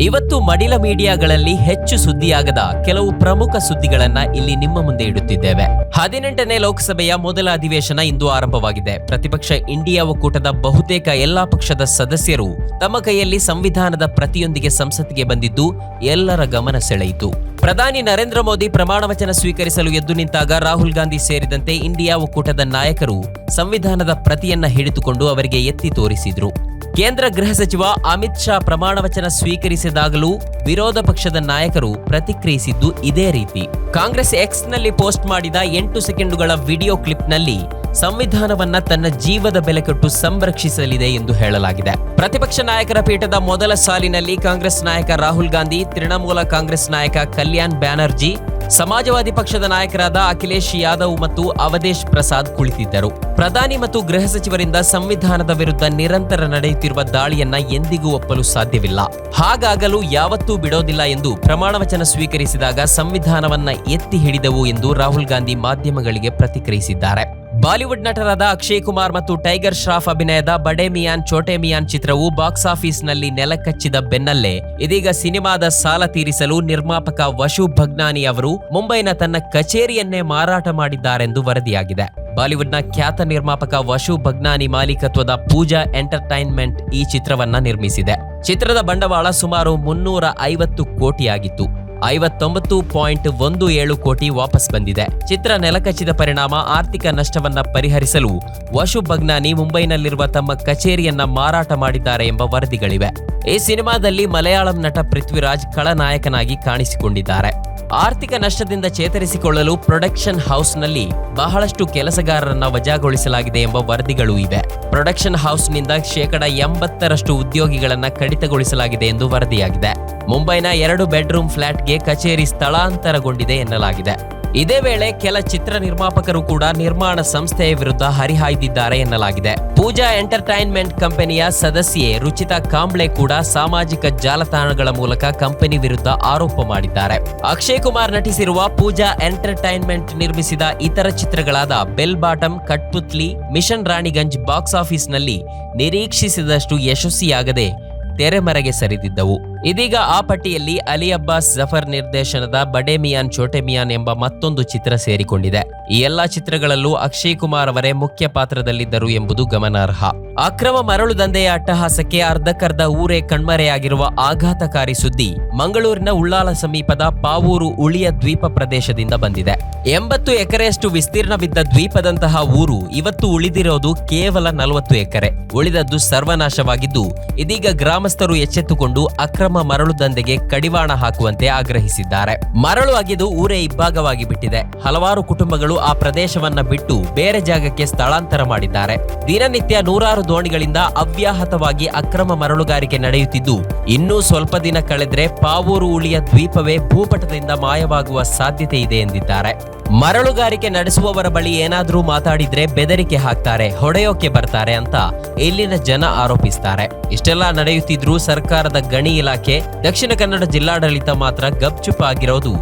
ಇವತ್ತು ಮಡಿಲ ಮೀಡಿಯಾಗಳಲ್ಲಿ ಹೆಚ್ಚು ಸುದ್ದಿಯಾಗದ ಕೆಲವು ಪ್ರಮುಖ ಸುದ್ದಿಗಳನ್ನ ಇಲ್ಲಿ ನಿಮ್ಮ ಮುಂದೆ ಇಡುತ್ತಿದ್ದೇವೆ. ಹದಿನೆಂಟನೇ ಲೋಕಸಭೆಯ ಮೊದಲ ಅಧಿವೇಶನ ಇಂದು ಆರಂಭವಾಗಿದೆ. ಪ್ರತಿಪಕ್ಷ ಇಂಡಿಯಾ ಒಕ್ಕೂಟದ ಬಹುತೇಕ ಎಲ್ಲಾ ಪಕ್ಷದ ಸದಸ್ಯರು ತಮ್ಮ ಕೈಯಲ್ಲಿ ಸಂವಿಧಾನದ ಪ್ರತಿಯೊಂದಿಗೆ ಸಂಸತ್ತಿಗೆ ಬಂದಿದ್ದು ಎಲ್ಲರ ಗಮನ ಸೆಳೆಯಿತು. ಪ್ರಧಾನಿ ನರೇಂದ್ರ ಮೋದಿ ಪ್ರಮಾಣ ವಚನ ಸ್ವೀಕರಿಸಲು ಎದ್ದು ನಿಂತಾಗ ರಾಹುಲ್ ಗಾಂಧಿ ಸೇರಿದಂತೆ ಇಂಡಿಯಾ ಒಕ್ಕೂಟದ ನಾಯಕರು ಸಂವಿಧಾನದ ಪ್ರತಿಯನ್ನ ಹಿಡಿದುಕೊಂಡು ಅವರಿಗೆ ಎತ್ತಿ ತೋರಿಸಿದ್ರು. ಕೇಂದ್ರ ಗೃಹ ಸಚಿವ ಅಮಿತ್ ಶಾ ಪ್ರಮಾಣವಚನ ಸ್ವೀಕರಿಸಿದಾಗಲೂ ವಿರೋಧ ಪಕ್ಷದ ನಾಯಕರು ಪ್ರತಿಕ್ರಿಯಿಸಿದ್ದು ಇದೇ ರೀತಿ. ಕಾಂಗ್ರೆಸ್ ಎಕ್ಸ್ನಲ್ಲಿ ಪೋಸ್ಟ್ ಮಾಡಿದ ಎಂಟು ಸೆಕೆಂಡುಗಳ ವಿಡಿಯೋ ಕ್ಲಿಪ್ನಲ್ಲಿ ಸಂವಿಧಾನವನ್ನ ತನ್ನ ಜೀವದ ಬೆಲೆ ಕೊಟ್ಟು ಸಂರಕ್ಷಿಸಲಿದೆ ಎಂದು ಹೇಳಲಾಗಿದೆ. ಪ್ರತಿಪಕ್ಷ ನಾಯಕರ ಪೀಠದ ಮೊದಲ ಸಾಲಿನಲ್ಲಿ ಕಾಂಗ್ರೆಸ್ ನಾಯಕ ರಾಹುಲ್ ಗಾಂಧಿ, ತೃಣಮೂಲ ಕಾಂಗ್ರೆಸ್ ನಾಯಕ ಕಲ್ಯಾಣ್ ಬ್ಯಾನರ್ಜಿ ಸಮಾಜವಾದಿ ಪಕ್ಷದ ನಾಯಕರಾದ ಅಖಿಲೇಶ್ ಯಾದವ್ ಮತ್ತು ಅವಧೇಶ್ ಪ್ರಸಾದ್ ಕುಳಿತಿದ್ದರು. ಪ್ರಧಾನಿ ಮತ್ತು ಗೃಹ ಸಚಿವರಿಂದ ಸಂವಿಧಾನದ ವಿರುದ್ಧ ನಿರಂತರ ನಡೆಯುತ್ತಿರುವ ದಾಳಿಯನ್ನ ಎಂದಿಗೂ ಒಪ್ಪಲು ಸಾಧ್ಯವಿಲ್ಲ. ಹಾಗಾಗಲು ಯಾವತ್ತೂ ಬಿಡೋದಿಲ್ಲ ಎಂದು ಪ್ರಮಾಣವಚನ ಸ್ವೀಕರಿಸಿದಾಗ ಸಂವಿಧಾನವನ್ನ ಎತ್ತಿ ಹಿಡಿದವು ಎಂದು ರಾಹುಲ್ ಗಾಂಧಿ ಮಾಧ್ಯಮಗಳಿಗೆ ಪ್ರತಿಕ್ರಿಯಿಸಿದ್ದಾರೆ. ಬಾಲಿವುಡ್ ನಟರಾದ ಅಕ್ಷಯ್ ಕುಮಾರ್ ಮತ್ತು ಟೈಗರ್ ಶ್ರಾಫ್ ಅಭಿನಯದ ಬಡೆ ಮಿಯಾನ್ ಚೋಟೆ ಮಿಯಾನ್ ಚಿತ್ರವು ಬಾಕ್ಸ್ ಆಫೀಸ್ನಲ್ಲಿ ನೆಲಕಚ್ಚಿದ ಬೆನ್ನಲ್ಲೇ. ಇದೀಗ ಸಿನಿಮಾದ ಸಾಲ ತೀರಿಸಲು ನಿರ್ಮಾಪಕ ವಶು ಭಗ್ನಾನಿ ಅವರು ಮುಂಬೈನ ತನ್ನ ಕಚೇರಿಯನ್ನೇ ಮಾರಾಟ ಮಾಡಿದ್ದಾರೆಂದು ವರದಿಯಾಗಿದೆ. ಬಾಲಿವುಡ್ನ ಖ್ಯಾತ ನಿರ್ಮಾಪಕ ವಶು ಭಗ್ನಾನಿ ಮಾಲೀಕತ್ವದ ಪೂಜಾ ಎಂಟರ್ಟೈನ್ಮೆಂಟ್ ಈ ಚಿತ್ರವನ್ನ ನಿರ್ಮಿಸಿದೆ. ಚಿತ್ರದ ಬಂಡವಾಳ ಸುಮಾರು ಮುನ್ನೂರ ಐವತ್ತು ಕೋಟಿಯಾಗಿತ್ತು. ಐವತ್ತೊಂಬತ್ತು ಪಾಯಿಂಟ್ ಒಂದು ಏಳು ಕೋಟಿ ವಾಪಸ್ ಬಂದಿದೆ. ಚಿತ್ರ ನೆಲಕಚ್ಚಿದ ಪರಿಣಾಮ ಆರ್ಥಿಕ ನಷ್ಟವನ್ನ ಪರಿಹರಿಸಲು ವಶು ಬಗ್ನಾನಿ ಮುಂಬೈನಲ್ಲಿರುವ ತಮ್ಮ ಕಚೇರಿಯನ್ನ ಮಾರಾಟ ಮಾಡಿದ್ದಾರೆ ಎಂಬ ವರದಿಗಳಿವೆ. ಈ ಸಿನಿಮಾದಲ್ಲಿ ಮಲಯಾಳಂ ನಟ ಪೃಥ್ವಿರಾಜ್ ಖಳನಾಯಕನಾಗಿ ಕಾಣಿಸಿಕೊಂಡಿದ್ದಾರೆ. ಆರ್ಥಿಕ ನಷ್ಟದಿಂದ ಚೇತರಿಸಿಕೊಳ್ಳಲು ಪ್ರೊಡಕ್ಷನ್ ಹೌಸ್ನಲ್ಲಿ ಬಹಳಷ್ಟು ಕೆಲಸಗಾರರನ್ನ ವಜಾಗೊಳಿಸಲಾಗಿದೆ ಎಂಬ ವರದಿಗಳು ಇವೆ. ಪ್ರೊಡಕ್ಷನ್ ಹೌಸ್ನಿಂದ ಶೇಕಡ ಎಂಬತ್ತರಷ್ಟು ಉದ್ಯೋಗಿಗಳನ್ನ ಕಡಿತಗೊಳಿಸಲಾಗಿದೆ ಎಂದು ವರದಿಯಾಗಿದೆ. ಮುಂಬೈನ ಎರಡು ಬೆಡ್ರೂಮ್ ಫ್ಲಾಟ್ಗೆ ಕಚೇರಿ ಸ್ಥಳಾಂತರಗೊಂಡಿದೆ ಎನ್ನಲಾಗಿದೆ. ಇದೇ ವೇಳೆ ಕೆಲ ಚಿತ್ರ ನಿರ್ಮಾಪಕರು ಕೂಡ ನಿರ್ಮಾಣ ಸಂಸ್ಥೆಯ ವಿರುದ್ಧ ಹರಿಹಾಯ್ದಿದ್ದಾರೆ ಎನ್ನಲಾಗಿದೆ. ಪೂಜಾ ಎಂಟರ್ಟೈನ್ಮೆಂಟ್ ಕಂಪನಿಯ ಸದಸ್ಯೆ ರುಚಿತಾ ಕಾಂಬ್ಳೆ ಕೂಡ ಸಾಮಾಜಿಕ ಜಾಲತಾಣಗಳ ಮೂಲಕ ಕಂಪನಿ ವಿರುದ್ಧ ಆರೋಪ ಮಾಡಿದ್ದಾರೆ. ಅಕ್ಷಯ್ ಕುಮಾರ್ ನಟಿಸಿರುವ ಪೂಜಾ ಎಂಟರ್ಟೈನ್ಮೆಂಟ್ ನಿರ್ಮಿಸಿದ ಇತರ ಚಿತ್ರಗಳಾದ bell bottom Kathputli, mission Raniganj box ಆಫೀಸ್ನಲ್ಲಿ ನಿರೀಕ್ಷಿಸಿದಷ್ಟು ಯಶಸ್ವಿಯಾಗದೆ ತೆರೆಮರೆಗೆ ಸರಿದಿದ್ದವು. ಇದೀಗ ಆ ಪಟ್ಟಿಯಲ್ಲಿ ಅಲಿ ಅಬ್ಬಾಸ್ ಜಫರ್ ನಿರ್ದೇಶನದ ಬಡೆ ಮಿಯಾನ್ ಛೋಟೆ ಮಿಯಾನ್ ಎಂಬ ಮತ್ತೊಂದು ಚಿತ್ರ ಸೇರಿಕೊಂಡಿದೆ. ಈ ಎಲ್ಲಾ ಚಿತ್ರಗಳಲ್ಲೂ ಅಕ್ಷಯ್ ಕುಮಾರ್ ಅವರೇ ಮುಖ್ಯ ಪಾತ್ರದಲ್ಲಿದ್ದರು ಎಂಬುದು ಗಮನಾರ್ಹ. ಅಕ್ರಮ ಮರಳು ದಂಧೆಯ ಅಟ್ಟಹಾಸಕ್ಕೆ ಅರ್ಧಕ್ಕರ್ಧ ಊರೇ ಕಣ್ಮರೆಯಾಗಿರುವ ಆಘಾತಕಾರಿ ಸುದ್ದಿ ಮಂಗಳೂರಿನ ಉಳ್ಳಾಲ ಸಮೀಪದ ಪಾವೂರು ಉಳಿಯ ದ್ವೀಪ ಪ್ರದೇಶದಿಂದ ಬಂದಿದೆ. ಎಂಬತ್ತು ಎಕರೆಯಷ್ಟು ವಿಸ್ತೀರ್ಣವಿದ್ದ ದ್ವೀಪದಂತಹ ಊರು ಇವತ್ತು ಉಳಿದಿರೋದು ಕೇವಲ ನಲವತ್ತು ಎಕರೆ. ಉಳಿದದ್ದು ಸರ್ವನಾಶವಾಗಿದ್ದು, ಇದೀಗ ಗ್ರಾಮಸ್ಥರು ಎಚ್ಚೆತ್ತುಕೊಂಡು ಅಕ್ರಮ ಮರಳು ದಂಧೆಗೆ ಕಡಿವಾಣ ಹಾಕುವಂತೆ ಆಗ್ರಹಿಸಿದ್ದಾರೆ. ಮರಳು ಅಗೆದು ಊರೇ ಇಬ್ಬಾಗವಾಗಿ ಬಿಟ್ಟಿದೆ. ಹಲವಾರು ಕುಟುಂಬಗಳು ಆ ಪ್ರದೇಶವನ್ನ ಬಿಟ್ಟು ಬೇರೆ ಜಾಗಕ್ಕೆ ಸ್ಥಳಾಂತರ ಮಾಡಿದ್ದಾರೆ. ದಿನನಿತ್ಯ ನೂರಾರು ದೋಣಿಗಳಿಂದ ಅವ್ಯಾಹತವಾಗಿ ಅಕ್ರಮ ಮರಳುಗಾರಿಕೆ ನಡೆಯುತ್ತಿದ್ದು, ಇನ್ನೂ ಸ್ವಲ್ಪ ದಿನ ಕಳೆದ್ರೆ ಪಾವೂರು ಉಳಿಯ ದ್ವೀಪವೇ ಭೂಪಟದಿಂದ ಮಾಯವಾಗುವ ಸಾಧ್ಯತೆ ಇದೆ ಎಂದಿದ್ದಾರೆ. ಮರಳುಗಾರಿಕೆ ನಡೆಸುವವರ ಬಳಿ ಏನಾದ್ರೂ ಮಾತಾಡಿದ್ರೆ ಬೆದರಿಕೆ ಹಾಕ್ತಾರೆ, ಹೊಡೆಯೋಕೆ ಬರ್ತಾರೆ ಅಂತ ಇಲ್ಲಿನ ಜನ ಆರೋಪಿಸ್ತಾರೆ. ಇಷ್ಟೆಲ್ಲ ನಡೆಯುತ್ತಿದ್ರೂ ಸರ್ಕಾರದ ಗಣಿ ಇಲಾಖೆ ದಕ್ಷಿಣ ಕನ್ನಡ ಜಿಲ್ಲಾಡಳಿತ ಮಾತ್ರ ಗಪ್ಚುಪ್ ಆಗಿರೋದು.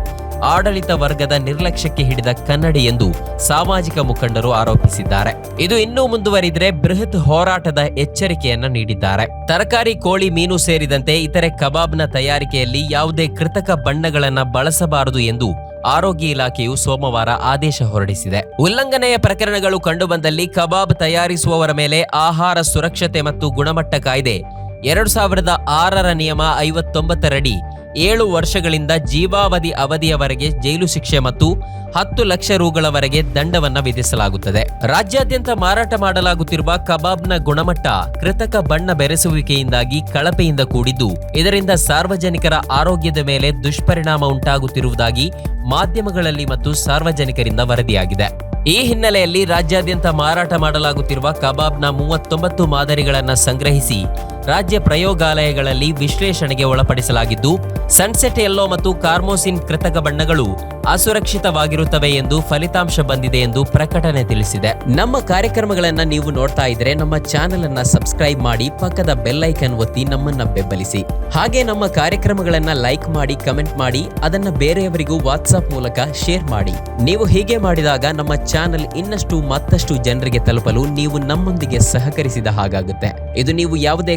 ಆಡಳಿತ ವರ್ಗದ ನಿರ್ಲಕ್ಷ್ಯಕ್ಕೆ ಹಿಡಿದ ಕನ್ನಡಿ ಎಂದು ಸಾಮಾಜಿಕ ಮುಖಂಡರು ಆರೋಪಿಸಿದ್ದಾರೆ. ಇದು ಇನ್ನೂ ಮುಂದುವರಿದ್ರೆ ಬೃಹತ್ ಹೋರಾಟದ ಎಚ್ಚರಿಕೆಯನ್ನ ನೀಡಿದ್ದಾರೆ. ತರಕಾರಿ, ಕೋಳಿ, ಮೀನು ಸೇರಿದಂತೆ ಇತರೆ ಕಬಾಬ್ನ ತಯಾರಿಕೆಯಲ್ಲಿ ಯಾವುದೇ ಕೃತಕ ಬಣ್ಣಗಳನ್ನ ಬಳಸಬಾರದು ಎಂದು ಆರೋಗ್ಯ ಇಲಾಖೆಯು ಸೋಮವಾರ ಆದೇಶ ಹೊರಡಿಸಿದೆ. ಉಲ್ಲಂಘನೆಯ ಪ್ರಕರಣಗಳು ಕಂಡುಬಂದಲ್ಲಿ ಕಬಾಬ್ ತಯಾರಿಸುವವರ ಮೇಲೆ ಆಹಾರ ಸುರಕ್ಷತೆ ಮತ್ತು ಗುಣಮಟ್ಟ ಕಾಯ್ದೆ. ಎರಡು ಸಾವಿರದ ಆರರ ನಿಯಮ ಐವತ್ತೊಂಬತ್ತರಡಿ ಏಳು ವರ್ಷಗಳಿಂದ ಜೀವಾವಧಿ ಅವಧಿಯವರೆಗೆ ಜೈಲು ಶಿಕ್ಷೆ ಮತ್ತು ಹತ್ತು ಲಕ್ಷ ರುಗಳವರೆಗೆ ದಂಡವನ್ನು ವಿಧಿಸಲಾಗುತ್ತದೆ. ರಾಜ್ಯಾದ್ಯಂತ ಮಾರಾಟ ಮಾಡಲಾಗುತ್ತಿರುವ ಕಬಾಬ್ನ ಗುಣಮಟ್ಟ ಕೃತಕ ಬಣ್ಣ ಬೆರೆಸುವಿಕೆಯಿಂದಾಗಿ ಕಳಪೆಯಿಂದ ಕೂಡಿದ್ದು, ಇದರಿಂದ ಸಾರ್ವಜನಿಕರ ಆರೋಗ್ಯದ ಮೇಲೆ ದುಷ್ಪರಿಣಾಮ ಉಂಟಾಗುತ್ತಿರುವುದಾಗಿ ಮಾಧ್ಯಮಗಳಲ್ಲಿ ಮತ್ತು ಸಾರ್ವಜನಿಕರಿಂದ ವರದಿಯಾಗಿದೆ. ಈ ಹಿನ್ನೆಲೆಯಲ್ಲಿ ರಾಜ್ಯಾದ್ಯಂತ ಮಾರಾಟ ಮಾಡಲಾಗುತ್ತಿರುವ ಕಬಾಬ್ನ ಮೂವತ್ತೊಂಬತ್ತು ಮಾದರಿಗಳನ್ನು ಸಂಗ್ರಹಿಸಿ ರಾಜ್ಯ ಪ್ರಯೋಗಾಲಯಗಳಲ್ಲಿ ವಿಶ್ಲೇಷಣೆಗೆ ಒಳಪಡಿಸಲಾಗಿದ್ದು, ಸನ್ಸೆಟ್ ಎಲ್ಲೋ ಮತ್ತು ಕಾರ್ಮೋಸಿನ್ ಕೃತಕ ಬಣ್ಣಗಳು ಅಸುರಕ್ಷಿತವಾಗಿರುತ್ತವೆ ಎಂದು ಫಲಿತಾಂಶ ಬಂದಿದೆ ಎಂದು ಪ್ರಕಟಣೆ ತಿಳಿಸಿದೆ. ನಮ್ಮ ಕಾರ್ಯಕ್ರಮಗಳನ್ನು ನೀವು ನೋಡ್ತಾ ಇದ್ರೆ ನಮ್ಮ ಚಾನೆಲ್ ಅನ್ನ ಸಬ್ಸ್ಕ್ರೈಬ್ ಮಾಡಿ, ಪಕ್ಕದ ಬೆಲ್ಲೈಕನ್ ಒತ್ತಿ ನಮ್ಮನ್ನ ಬೆಂಬಲಿಸಿ. ಹಾಗೆ ನಮ್ಮ ಕಾರ್ಯಕ್ರಮಗಳನ್ನ ಲೈಕ್ ಮಾಡಿ, ಕಮೆಂಟ್ ಮಾಡಿ, ಅದನ್ನ ಬೇರೆಯವರಿಗೂ ವಾಟ್ಸ್ಆಪ್ ಮೂಲಕ ಶೇರ್ ಮಾಡಿ. ನೀವು ಹೀಗೆ ಮಾಡಿದಾಗ ನಮ್ಮ ಚಾನೆಲ್ ಇನ್ನಷ್ಟು ಮತ್ತಷ್ಟು ಜನರಿಗೆ ತಲುಪಲು ನೀವು ನಮ್ಮೊಂದಿಗೆ ಸಹಕರಿಸಿದ ಹಾಗಾಗುತ್ತೆ. ಇದು ನೀವು ಯಾವುದೇ